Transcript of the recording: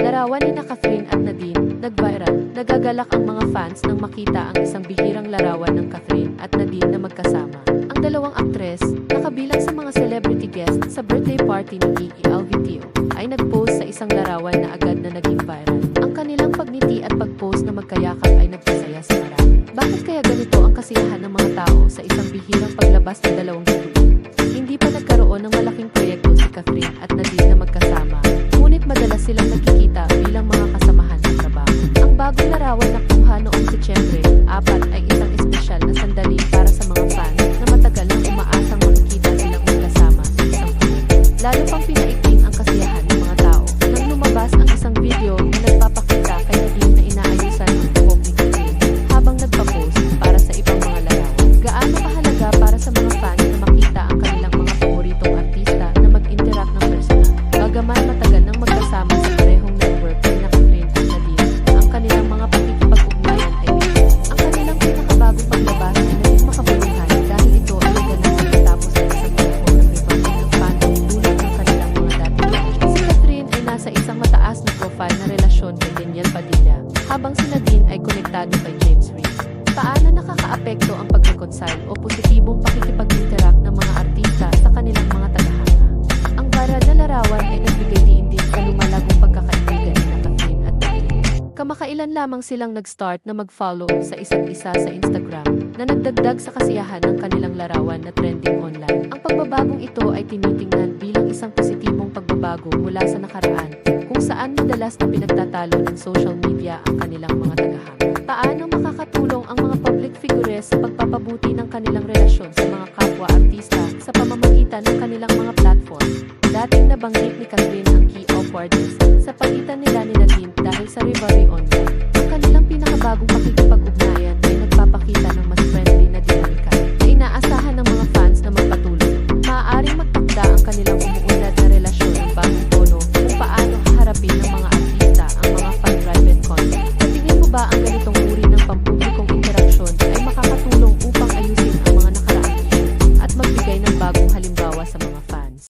Larawan ni Catherine at Nadine, nag-viral, nagagalak ang mga fans nang makita ang isang bihirang larawan ng Catherine at Nadine na magkasama. Ang dalawang aktres, nakabilang sa mga celebrity guest sa birthday party ni Iggy Alvitio, ay nag-post sa isang larawan na agad na naging viral. Ang kanilang pagngiti at pag-post na magkayakap ay nagpasaya sa marami. Bakit kaya ganito ang kasiyahan ng mga tao sa isang bihirang paglabas ng dalawang bituin? Hindi pa nagkaroon ng malaking proyekto si Catherine at Nadine na magkasama, habang si Nadine ay konektado kay James Reid. Paano nakakaapekto ang pag-reconcile o positibong pakikipag-interact ng mga artista sa kanilang mga tagahanga? Ang viral na larawan ay nagbigay din din sa lumalagong pagkakaibigan ni Catherine at Nadine. Kamakailan lamang silang nag-start na mag-follow sa isa't isa sa Instagram na nagdagdag sa kasiyahan ng kanilang larawan na trending pagbabagong ito ay tinitingnan bilang isang positibong pagbabago mula sa nakaraan kung saan madalas na pinagtatalo ng social media ang kanilang mga tagahanga. Paano makakatulong ang mga public figures sa pagpapabuti ng kanilang relasyon sa mga kapwa artista sa pamamagitan ng kanilang mga platform? Dating nabanggit ni Catherine ang key awkwardness sa pagitan nila ni Nadine dahil sa rivalry